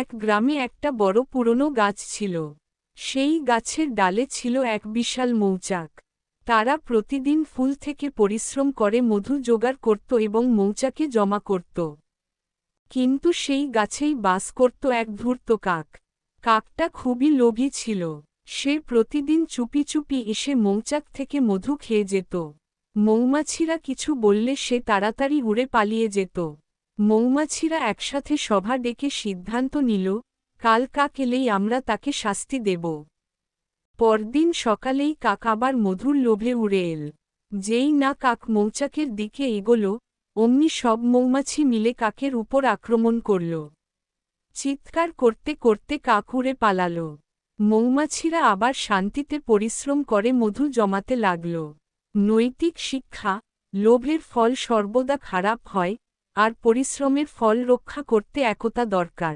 এক গ্রামে একটা বড় পুরনো গাছ ছিল। সেই গাছের ডালে ছিল এক বিশাল মৌচাক। তারা প্রতিদিন ফুল থেকে পরিশ্রম করে মধু জোগাড় করত এবং মৌচাকে জমা করত। কিন্তু সেই গাছেই বাস করত এক ধূর্ত কাক। কাকটা খুবই লোভী ছিল। সে প্রতিদিন চুপি চুপি এসে মৌচাক থেকে মধু খেয়ে যেত। মৌমাছিরা কিছু বললে সে তাড়াতাড়ি উড়ে পালিয়ে যেত। মৌমাছিরা একসাথে সভা ডেকে সিদ্ধান্ত নিল, কাল কাক এলেই আমরা তাকে শাস্তি দেব। পরদিন সকালেই কাক আবার মধুর লোভে উড়ে এল। যেই না কাক মৌচাকের দিকে এগোল, অমনি সব মৌমাছি মিলে কাকের উপর আক্রমণ করল। চিৎকার করতে করতে কাক উড়ে পালাল। মৌমাছিরা আবার শান্তিতে পরিশ্রম করে মধু জমাতে লাগল। নৈতিক শিক্ষা, লোভের ফল সর্বদা খারাপ হয় আর পরিশ্রমের ফল রক্ষা করতে একতা দরকার।